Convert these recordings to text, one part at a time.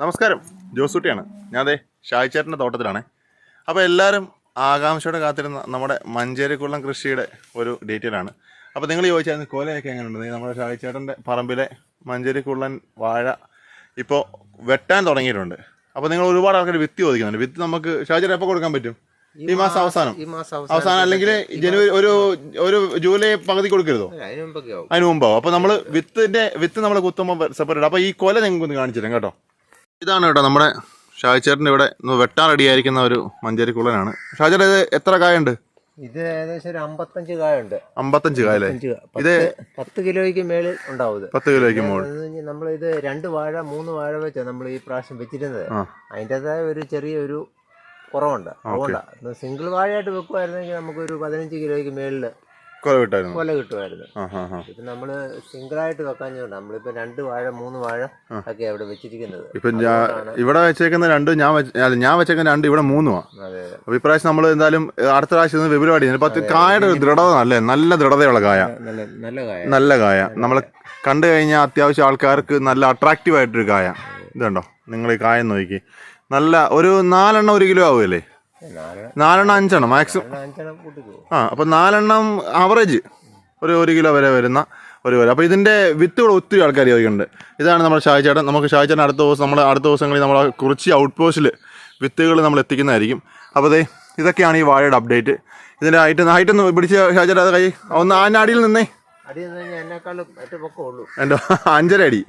നമസ്കാരം. ജോസൂട്ടിയാണ്. ഞാൻ അതെ ഷായിച്ചേട്ടന്റെ തോട്ടത്തിലാണ്. അപ്പോൾ എല്ലാവരും ആകാംക്ഷയോടെ കാത്തിരുന്ന നമ്മുടെ മഞ്ചേരിക്കുള്ളം കൃഷിയുടെ ഒരു ഡീറ്റെയിൽ ആണ്. അപ്പോൾ നിങ്ങൾ ചോദിച്ചായിരുന്നു കോലയൊക്കെ എങ്ങനെയുണ്ട്? നമ്മുടെ ഷായിച്ചേട്ടന്റെ പറമ്പിലെ മഞ്ചേരിക്കുള്ളൻ വാഴ ഇപ്പോൾ വെട്ടാൻ തുടങ്ങിയിട്ടുണ്ട്. അപ്പോൾ നിങ്ങൾ ഒരുപാട് ആൾക്കാർ വിത്ത് ചോദിക്കുന്നുണ്ട്. വിത്ത് നമുക്ക് ഷായിച്ചേട്ടൻ എപ്പോൾ കൊടുക്കാൻ പറ്റും? ഈ മാസം അവസാനം. അവസാനം. അല്ലെങ്കിൽ ജനുവരി ഒരു ഒരു ജൂലൈ പകുതി കൊടുക്കരുതോ? അതിന് മുമ്പാവും. അപ്പൊ നമ്മൾ വിത്തിന്റെ വിത്ത് നമ്മൾ കുത്തുമ്പോൾ സെപ്പറേറ്റ് അപ്പൊ ഈ കൊല നിങ്ങൾക്ക് ഒന്ന് കാണിച്ചു തരാം കേട്ടോ. ഇതാണ് കേട്ടോ നമ്മുടെ ഷാജിച്ചേട്ടന്റെ ഇവിടെ വെട്ടാൻ റെഡിയായിരിക്കുന്ന ഒരു മഞ്ചേരി കുള്ളനാണ് ഷാജിച്ചേട്ടൻ ഇത് എത്ര കായുണ്ട്? ഇത് ഏകദേശം ഒരു അമ്പത്തഞ്ച് കായുണ്ട്. അമ്പത്തഞ്ച് കായല്ലേ? ഇത് പത്ത് കിലോയ്ക്ക് മേളിൽ ഉണ്ടാവും പത്ത് കിലോയ്ക്ക് മുകളിൽ നമ്മൾ ഇത് രണ്ട് വാഴ മൂന്ന് വാഴ വെച്ചാണ് നമ്മൾ ഈ പ്രാവശ്യം വെച്ചിരുന്നത്. അതിന്റെതായ ഒരു ചെറിയൊരു കുറവുണ്ട്. അതുകൊണ്ടാണ് സിംഗിൾ വാഴയായിട്ട് വെക്കുമായിരുന്നെങ്കിൽ നമുക്കൊരു പതിനഞ്ച് കിലോയ്ക്ക് മേളിൽ കൊല കിട്ടായിരുന്നു കൊല കിട്ടുമായിരുന്നു. ഇപ്പൊ നമ്മൾ സിംഗിൾ ആയിട്ട് നമ്മൾ സിംഗിളായിട്ട് വെക്കാഞ്ഞുകൊണ്ട് നമ്മളിപ്പോ രണ്ട് വാഴ മൂന്ന് വാഴ ഒക്കെ അവിടെ വെച്ചിരിക്കുന്നത്. ഇപ്പൊ ഇവിടെ വെച്ചേക്കുന്ന രണ്ട് ഞാൻ അല്ല ഞാൻ വെച്ചേക്കുന്ന രണ്ട് ഇവിടെ മൂന്നുമാ അതെ. അപ്പോൾ ഇപ്രാവശ്യം നമ്മൾ എന്തായാലും അടുത്ത പ്രാവശ്യം ഫെബ്രുവരി പത്ത് കായയുടെ ഒരു ദൃഢത നല്ല നല്ല ദൃഢതയുള്ള കായ. നല്ല നല്ല കായ. നമ്മൾ കണ്ടു കഴിഞ്ഞാൽ അത്യാവശ്യം ആൾക്കാർക്ക് നല്ല അട്രാക്റ്റീവ് ആയിട്ടൊരു കായ. ഇതുണ്ടോ? നിങ്ങൾ ഈ കായ നോക്കി. നല്ല ഒരു നാലെണ്ണം ഒരു കിലോ ആവുമല്ലേ നാലെണ്ണം. അഞ്ചെണ്ണം മാക്സിമം ആ അപ്പോൾ നാലെണ്ണം ആവറേജ് ഒരു ഒരു കിലോ വരെ വരുന്ന ഒരു വില. അപ്പോൾ ഇതിന്റെ വിത്തുകൾ ഒത്തിരി ആൾക്കാർ ചോദിക്കുന്നുണ്ട്. ഇതാണ് നമ്മുടെ ഷായിച്ചേട്ടൻ നമുക്ക് ഷായിച്ചേട്ടൻ അടുത്ത ദിവസം നമ്മൾ അടുത്ത ദിവസങ്ങളിൽ നമ്മൾ കുറിച്ച് ഔട്ട് പോസ്റ്റിൽ വിത്തുകൾ നമ്മൾ എത്തിക്കുന്നതായിരിക്കും. അപ്പോൾ ദേ ഇതൊക്കെയാണ് ഈ വാഴയുടെ അപ്ഡേറ്റ് ഇതിന്റെ ഹൈറ്റ് ഹൈറ്റ് ഒന്ന് പിടിച്ച് ഷായിച്ചേട്ടൻ അത് കൈ ഒന്ന് ആ അടിയിൽ നിന്നേ. എന്റെ അഞ്ചര അടി.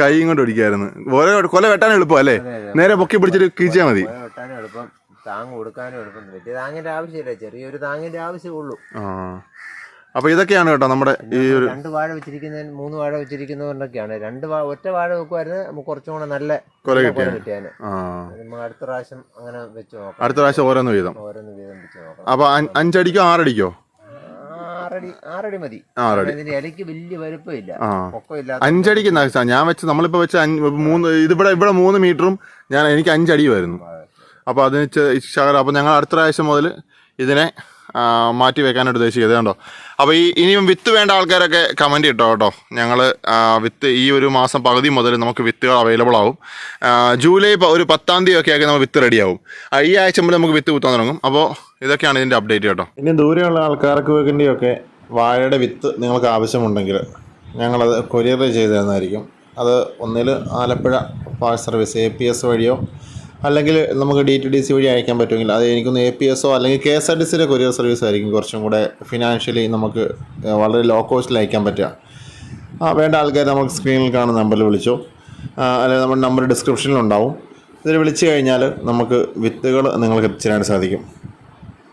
കൈയും കൊണ്ട് പിടിക്കായിരുന്നു ഓരോ കൊല വെട്ടാൻ എളുപ്പം അല്ലേ നേരെ പൊക്കി പിടിച്ചിട്ട് കീച്ചാൽ മതി. കൊല വെട്ടാനും എളുപ്പം താങ് കൊടുക്കാനും എളുപ്പം വലിയ താങ്ങിന്റെ ആവശ്യമില്ല ചെറിയൊരു താങ്ങിന്റെ ആവശ്യമുള്ളൂ ആ. അപ്പോൾ ഇതൊക്കെയാണ് കേട്ടോ നമ്മുടെ ഈ ഒരു രണ്ട് വാഴ വെച്ചിരിക്കുന്നതിന് മൂന്ന് വാഴ വെച്ചിരിക്കുന്നതുകൊണ്ടൊക്കെയാണ് രണ്ട് വാഴ ഒറ്റ വാഴ വെക്കുമായിരുന്നു നമുക്ക് കുറച്ചും കൂടെ നല്ല കൊല കിട്ടിയാൽ നമുക്ക് അടുത്ത പ്രാവശ്യം അങ്ങനെ വെച്ച് നോക്കാം. അടുത്ത പ്രാവശ്യം ഓരോന്ന് വീതം. ഓരോന്ന് വീതം വെച്ച് നോക്കാം. അപ്പോൾ അഞ്ചടിക്കോ ആറടിക്കോ? ആറടി ആറടി മതി. ആറടി. ഇതിന്റെ ഇലയ്ക്ക് വലിയ വലുപ്പമില്ല പൊക്കമില്ല അഞ്ചടിക്ക് ഞാൻ വെച്ച് നമ്മളിപ്പോ വെച്ച് മൂന്ന് ഇതിവിടെ ഇവിടെ മൂന്ന് മീറ്ററും ഞാൻ എനിക്ക് അഞ്ചടിയുമായിരുന്നു അപ്പോൾ അതിന് ശകലം അപ്പോൾ ഞങ്ങൾ അടുത്ത പ്രാവശ്യം മുതൽ ഇതിനെ മാറ്റി വെക്കാനായിട്ട് ഉദ്ദേശിക്കുന്നത് കണ്ടോ? അപ്പോൾ ഈ ഇനിയും വിത്ത് വേണ്ട ആൾക്കാരൊക്കെ കമന്റ് ഇട്ടോ കേട്ടോ. ഞങ്ങൾ വിത്ത് ഈ ഒരു മാസം പകുതി മുതൽ നമുക്ക് വിത്തുകൾ അവൈലബിൾ ആവും. ജൂലൈ ഒരു പത്താം തീയതി ഒക്കെ ആക്കി നമുക്ക് വിത്ത് റെഡിയാവും ഈ ആഴ്ച മുതൽ നമുക്ക് വിത്ത് കുത്താൻ തുടങ്ങും. അപ്പോൾ ഇതൊക്കെയാണ് ഇതിന്റെ അപ്ഡേറ്റ് കേട്ടോ. ഇനി ദൂരെയുള്ള ആൾക്കാർക്ക് വേണ്ടിയൊക്കെ വാഴയുടെ വിത്ത് നിങ്ങൾക്ക് ആവശ്യമുണ്ടെങ്കിൽ ഞങ്ങളത് കൊറിയർ ചെയ്ത് തരുന്നതായിരിക്കും. അത് ഒന്നിൽ Alappuzha parcel service A P S വഴിയോ അല്ലെങ്കിൽ നമുക്ക് ഡി ടി ഡി സി വഴി അയക്കാൻ പറ്റുമെങ്കിൽ അത് എനിക്കൊന്ന് എ പി എസോ അല്ലെങ്കിൽ കെ എസ് ആർ ടി സിയുടെ കൊറിയർ സർവീസ് ആയിരിക്കും കുറച്ചും കൂടെ ഫിനാൻഷ്യലി നമുക്ക് വളരെ ലോ കോസ്റ്റിൽ അയക്കാൻ പറ്റുക. ആ വേണ്ട ആൾക്കാർ നമുക്ക് സ്ക്രീനിൽ കാണുന്ന നമ്പറിൽ വിളിച്ചോ. അല്ലെങ്കിൽ നമ്മുടെ നമ്പർ ഡിസ്ക്രിപ്ഷനിലുണ്ടാവും ഇതിൽ വിളിച്ചു കഴിഞ്ഞാൽ നമുക്ക് വിത്തുകൾ നിങ്ങൾക്ക് എത്തിച്ചേരാൻ സാധിക്കും.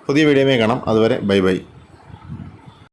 പുതിയ വീഡിയോമേ കാണാം. അതുവരെ ബൈ ബൈ.